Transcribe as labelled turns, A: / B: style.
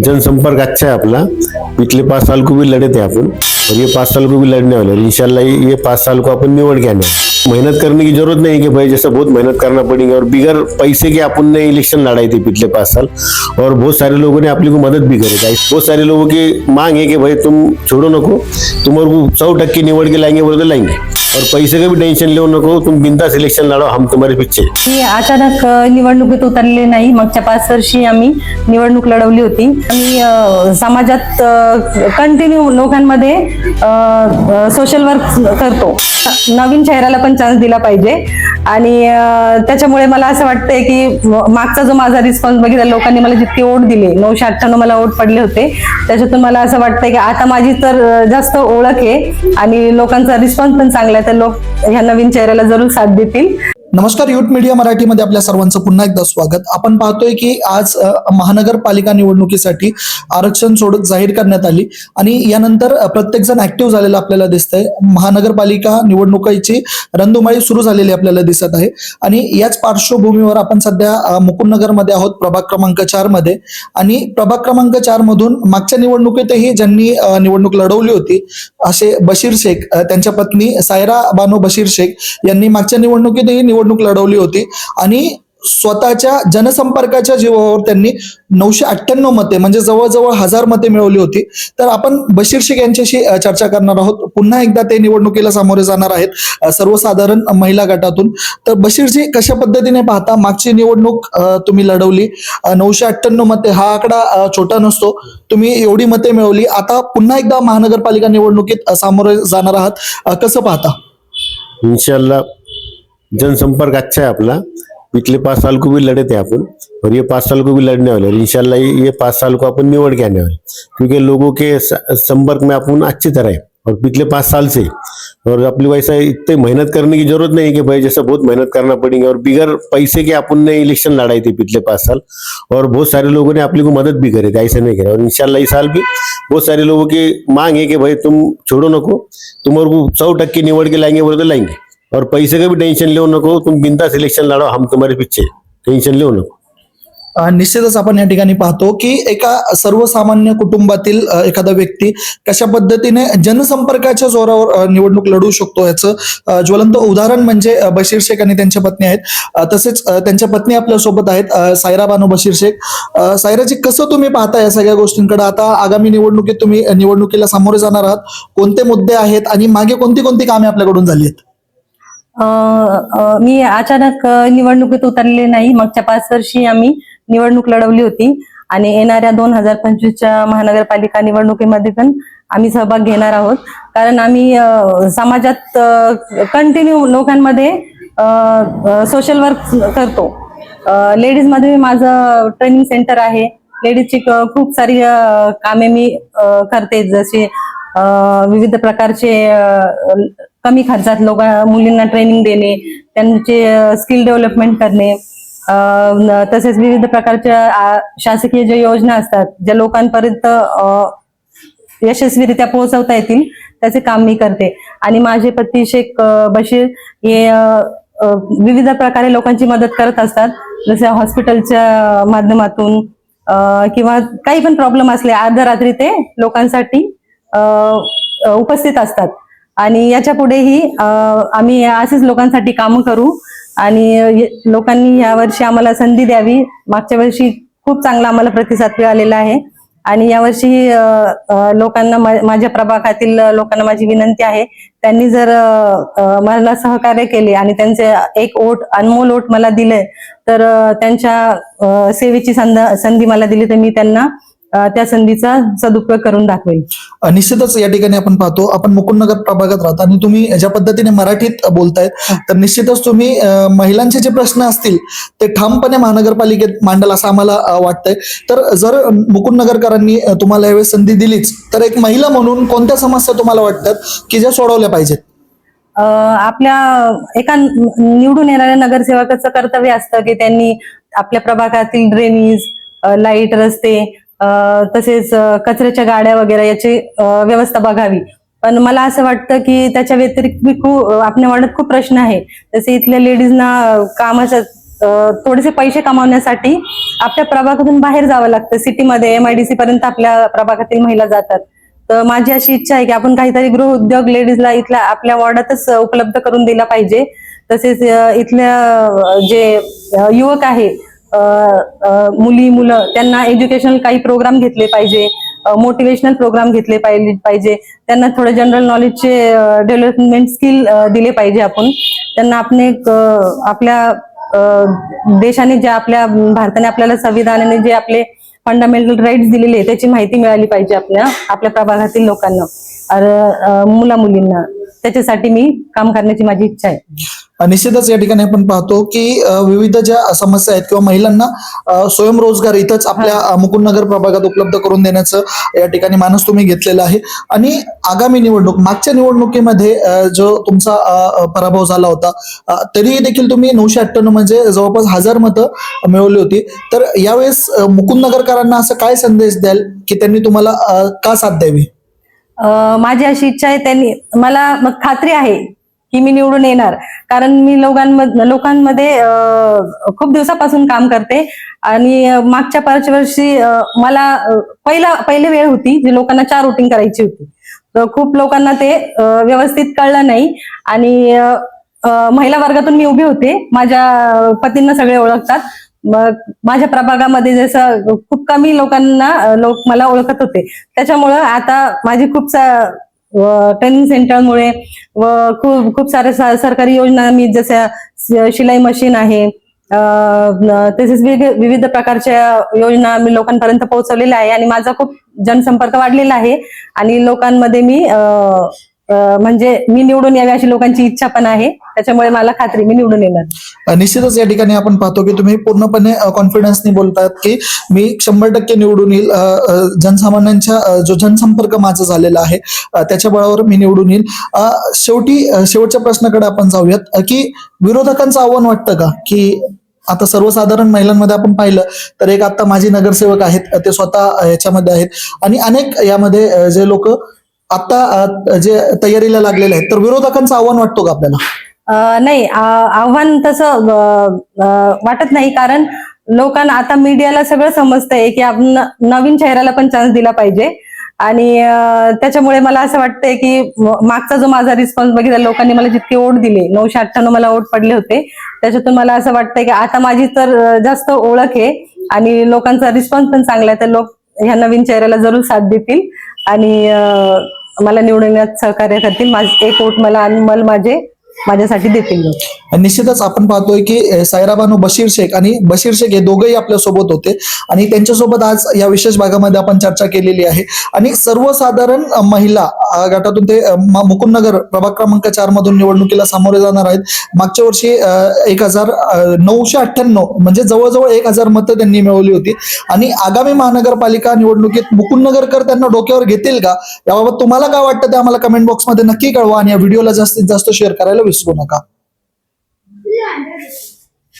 A: जनसंपर्क अच्छा है अपना पिछले पाँच साल को भी लड़े थे अपन और ये पाँच साल को भी लड़ने वाले हैं इंशाल्लाह ये पाँच साल को अपन निवड़ के आने मेहनत करने की जरूरत नहीं है कि भाई जैसे बहुत मेहनत करना पड़ेगा. और बिगर पैसे के अपन ने इलेक्शन लड़ाई थी पिछले पाँच साल. और बहुत सारे लोगों ने अपनी को मदद भी करी. थी बहुत सारे लोगों की मांग है कि भाई तुम छोड़ो नको. तुम और सौ टक्के निवड़ के लाएंगे बोले तो लाएंगे. और पैसे का भी टेंशन लेऊ नको. तुम बिंदा सिलेक्शन लड़ो हम तुम्हारे
B: पिक्चर अचानक अ, निवडणुकीत उतरलेले नाही. मागच्या पाच वर्षी आम्ही निवडणूक लढवली होती. आम्ही समाजात कंटिन्यू लोकांमध्ये सोशल वर्क करतो. नवीन चेहऱ्याला पण चान्स दिला पाहिजे. आणि त्याच्यामुळे मला असं वाटतंय की मागचा जो माझा रिस्पॉन्स बघितला लोकांनी मला जितके ओढ दिले नऊशे अठ्ठ्याण्णव मला ओट पडले होते. त्याच्यातून मला असं वाटतंय की आता माझी तर जास्त ओळख आहे. आणि लोकांचा रिस्पॉन्स पण चांगला आहे तर लोक ह्या नवीन चेहऱ्याला जरूर साथ देतील.
C: नमस्कार युथ मीडिया मराठीमध्ये आपल्या सर्वांचं पुन्हा एकदा स्वागत. आपण पाहतोय की आज महानगरपालिका निवडणुकीसाठी आरक्षण सोडत जाहीर करण्यात आली आणि यानंतर प्रत्येक जण ऍक्टिव्ह झालेला आपल्याला दिसतंय. महानगरपालिका निवडणुकीची रंधुमाळी सुरू झालेली आपल्याला दिसत आहे. आणि याच पार्श्वभूमीवर आपण सध्या मुकुंदनगरमध्ये आहोत प्रभाग क्रमांक चारमध्ये आणि प्रभाग क्रमांक चार मधून मागच्या निवडणुकीतही ज्यांनी निवडणूक लढवली होती असे बशीर शेख त्यांच्या पत्नी सायरा बानो बशीर शेख यांनी मागच्या निवडणुकीतही निवडणूक लढवली होती आणि स्वतःच्या जनसंपर्काच्या जीवावर त्यांनी नऊशे अठ्ठ्याण्णव मते म्हणजे जवळजवळ हजार मते मिळवली होती. तर आपण बशीर शेख यांच्याशी चर्चा करणार आहोत. पुन्हा एकदा ते निवडणुकीला सामोरे जाणार आहेत सर्वसाधारण महिला गटातून. तर बशीरजी कशा पद्धतीने पाहता मागची निवडणूक तुम्ही लढवली? नऊशे अठ्ठ्याण्णव मते हा आकडा छोटा नसतो. तुम्ही एवढी मते मिळवली. आता पुन्हा एकदा महानगरपालिका निवडणुकीत सामोरे जाणार आहात. कसं पाहता?
A: इन्शाल्ला जनसंपर्क अच्छा है अपना। पिछले पाँच साल को भी लड़े थे अपन, और ये पाँच साल को भी लड़ने वाले इंशाल्लाह ये पाँच साल को अपन निवड़ के आने वाले क्योंकि लोगों के संपर्क में अपन अच्छी तरह है। और पिछले पाँच साल से, और अपनी वैसा इतने मेहनत करने की ज़रूरत नहीं कि भाई जैसा बहुत मेहनत करना पड़ेगा। और बिगर पैसे के अपन ने इलेक्शन लड़ाई थी पिछले पाँच साल, और बहुत सारे लोगों ने अपनी को मदद भी करी थी, ऐसा नहीं करा। और इनशाला इस साल भी बहुत सारे लोगों की मांग है कि भाई तुम छोड़ो नको तुम और सौ टक्के निवड़ के लाएँगे बोले तो लाएँगे। और पैसे का भी टेंशन लो नको तुम बिंदा सिलेक्शन लढा हम तुम्हारे पीछे। टेन्शन टेंशन नको।
C: निश्चितच आपण या ठिकाणी पाहतो की एका सर्वसामान्य कुटुंबातील एखादा व्यक्ती कशा पद्धतीने जनसंपर्काच्या जोरावर निवडणूक लढवू शकतो याचं ज्वलंत उदाहरण म्हणजे बशीर शेख आणि त्यांच्या पत्नी आहेत. तसेच त्यांच्या पत्नी आपल्यासोबत आहेत सायरा बानो बशीर शेख. सायराजी कसं तुम्ही पाहता या सगळ्या गोष्टींकडे? आता आगामी निवडणुकीत तुम्ही निवडणुकीला सामोरे जाणार आहात. कोणते मुद्दे आहेत? आणि मागे कोणती कोणती कामे आपल्याकडून झाली आहेत?
B: मी अचानक निवडणुकीत उतरले नाही. मागच्या पाच वर्षी आम्ही निवडणूक लढवली होती. आणि येणाऱ्या दोन हजार पंचवीसच्या महानगरपालिका निवडणुकीमध्ये पण आम्ही सहभाग घेणार आहोत. कारण आम्ही समाजात कंटिन्यू लोकांमध्ये सोशल वर्क करतो. लेडीजमध्ये माझं ट्रेनिंग सेंटर आहे. लेडीजची खूप सारी कामे मी करते. जसे विविध प्रकारचे कमी खर्चात लोक मुलींना ट्रेनिंग देणे त्यांचे स्किल डेव्हलपमेंट करणे तसेच विविध प्रकारच्या शासकीय ज्या योजना असतात ज्या लोकांपर्यंत यशस्वीरित्या पोहोचवता येतील त्याचे काम मी करते. आणि माझे पती शेख बशीर हे विविध प्रकारे लोकांची मदत करत असतात. जसे हॉस्पिटलच्या माध्यमातून किंवा काही पण प्रॉब्लेम असले अर्ध्या रात्री ते लोकांसाठी उपस्थित असतात. आणि याच्या पुढेही आम्ही असेच लोकांसाठी कामं करू आणि लोकांनी यावर्षी आम्हाला संधी द्यावी. मागच्या वर्षी खूप चांगला आम्हाला प्रतिसाद मिळालेला आहे. आणि यावर्षी लोकांना माझ्या प्रभागातील लोकांना माझी विनंती आहे. त्यांनी जर मला सहकार्य केले आणि त्यांचे एक ओट अनमोल ओट मला दिले तर त्यांच्या सेवेची संध संधी मला दिली तर मी त्यांना त्या संधीचा सदुपयोग करून दाखवेल.
C: निश्चितच या ठिकाणी आपण पाहतो आपण मुकुंदनगर प्रभागात राहतो आणि तुम्ही ज्या पद्धतीने मराठीत बोलतायत तर निश्चितच तुम्ही महिलांचे जे प्रश्न असतील ते ठामपणे महानगरपालिकेत मांडल असं आम्हाला वाटतंय. तर जर मुकुंदनगरकरांनी तुम्हाला यावेळेस संधी दिलीच तर एक महिला म्हणून कोणत्या समस्या तुम्हाला वाटतात की ज्या सोडवल्या पाहिजेत?
B: आपल्या एका निवडून येणाऱ्या नगरसेवकाचं कर्तव्य असतं की त्यांनी आपल्या प्रभागातील ड्रेनेज लाइट रस्ते तसेच कचऱ्याच्या गाड्या वगैरे याची व्यवस्था बघावी. पण मला असं वाटतं की त्याच्या व्यतिरिक्त मी खूप आपल्या वाड्यात खूप प्रश्न आहे. तसे इथल्या लेडीजना कामाच्या थोडेसे पैसे कमावण्यासाठी आपल्या प्रभागातून बाहेर जावं लागतं. सिटीमध्ये एमआयडीसी पर्यंत आपल्या प्रभागातील महिला जातात. तर माझी अशी इच्छा आहे की आपण काहीतरी गृहउद्योग लेडीजला इथल्या आपल्या वॉर्डातच उपलब्ध करून दिला पाहिजे. तसेच इथल्या जे युवक आहे मुली मुलं त्यांना एज्युकेशनल काही प्रोग्राम घेतले पाहिजे मोटिवेशनल प्रोग्राम घेतले पाहिजे पाहिजे. त्यांना थोडे जनरल नॉलेजचे डेव्हलपमेंट स्किल दिले पाहिजे आपण. त्यांना आपण आपल्या देशाने जे आपल्या भारताने आपल्याला संविधानाने जे आपले फंडामेंटल राईट्स दिलेले त्याची माहिती मिळाली पाहिजे आपल्या आपल्या प्रभागातील लोकांना. मुला मुलींना त्याच्यासाठी मी काम करण्याची माझी इच्छा आहे.
C: निश्चितच या ठिकाणी आपण पाहतो की विविध ज्या समस्या आहेत किंवा महिलांना स्वयंरोजगार इथंच आपल्या मुकुंद मुकुंदनगर प्रभागात उपलब्ध करून देण्याचं या ठिकाणी मानस तुम्ही घेतलेला आहे. आणि आगामी निवडणूक मागच्या निवडणुकीमध्ये जो तुमचा पराभव झाला होता तरीही तरी देखील तुम्ही नऊशे अठ्ठ्याण्णव म्हणजे जवळपास हजार मतं मिळवली होती. तर यावेळेस मुकुंद मुकुंदनगरकरांना असं काय संदेश द्याल की त्यांनी तुम्हाला का साथ द्यावी?
B: माझी अशी इच्छा आहे त्यांनी मला मग खात्री आहे की मी निवडून येणार. कारण मी लोकांमध्ये लोकांमध्ये खूप दिवसापासून काम करते. आणि मागच्या पाच वर्षी मला पहिला पहिली वेळ होती जी लोकांना चार वोटिंग करायची होती. तर खूप लोकांना ते व्यवस्थित कळलं नाही. आणि महिला वर्गातून मी उभी होते. माझ्या पतींना सगळे ओळखतात. मग माझ्या प्रभागामध्ये जसं खूप कमी लोकांना लोक मला ओळखत होते. त्याच्यामुळं आता माझी खूप ट्रेनिंग सेंटरमुळे व खूप खूप साऱ्या सरकारी योजना मी जसं शिलाई मशीन आहे तसेच विविध प्रकारच्या योजना मी लोकांपर्यंत पोहोचवलेल्या आहे आणि माझा खूप जनसंपर्क वाढलेला आहे. आणि लोकांमध्ये मी म्हणजे मी निवडून यावी अशी लोकांची इच्छा पण आहे. त्याच्यामुळे मला खात्री मी निवडून येणार.
C: निश्चितच या ठिकाणी आपण पाहतो की तुम्ही पूर्णपणे कॉन्फिडन्सनी बोलतात की मी शंभर टक्के निवडून येईल. जनसामान्यांच्या जो जनसंपर्क माझा झालेला आहे त्याच्या बळावर मी निवडून येईल. शेवटी शेवटच्या प्रश्नाकडे आपण जाऊयात. की विरोधकांचं आव्हान वाटतं का? की आता सर्वसाधारण महिलांमध्ये आपण पाहिलं तर एक आता माझे नगरसेवक आहेत ते स्वतः याच्यामध्ये आहेत. आणि अनेक यामध्ये जे लोक आता जे तयारीला लागलेले आहेत तर विरोधकांचं आव्हान वाटतो का आपल्याला?
B: नाही आव्हान तसं वाटत नाही कारण लोकांना आता मीडियाला सगळं समजतंय की आपण नवीन चेहऱ्याला पण चान्स दिला पाहिजे. आणि त्याच्यामुळे मला असं वाटतंय की मागचा जो माझा रिस्पॉन्स बघितला लोकांनी मला जितके ओढ दिले नऊशे अठ्ठ्याण्णव मला ओढ पडले होते त्याच्यातून मला असं वाटतंय की आता माझी तर जास्त ओळख आहे. आणि लोकांचा रिस्पॉन्स पण चांगला आहे तर लोक ह्या नवीन चेहऱ्याला जरूर साथ देतील. आणि मला निवडण्यात सहकार्य करतील. माझे एक वोट मला अनमल माझे माझ्यासाठी देतील. लोक
C: निश्चितच आपण पाहतोय की सायराबानू बशीर शेख आणि बशीर शेख हे दोघेही आपल्यासोबत होते. आणि त्यांच्यासोबत आज या विशेष भागामध्ये आपण चर्चा केलेली आहे. आणि सर्वसाधारण महिला गटातून ते मुकुंदनगर प्रभाग क्रमांक चार मधून निवडणुकीला सामोरे जाणार आहेत. मागच्या वर्षी एक हजार नऊशे अठ्ठ्याण्णव म्हणजे जवळजवळ एक हजार मतं त्यांनी मिळवली होती. आणि आगामी महानगरपालिका निवडणुकीत मुकुंदनगरकर त्यांना डोक्यावर घेतील का? याबाबत तुम्हाला काय वाटतं ते आम्हाला कमेंट बॉक्समध्ये नक्की कळवा आणि या व्हिडिओला जास्तीत जास्त शेअर करायला विसरू नका. 然就是。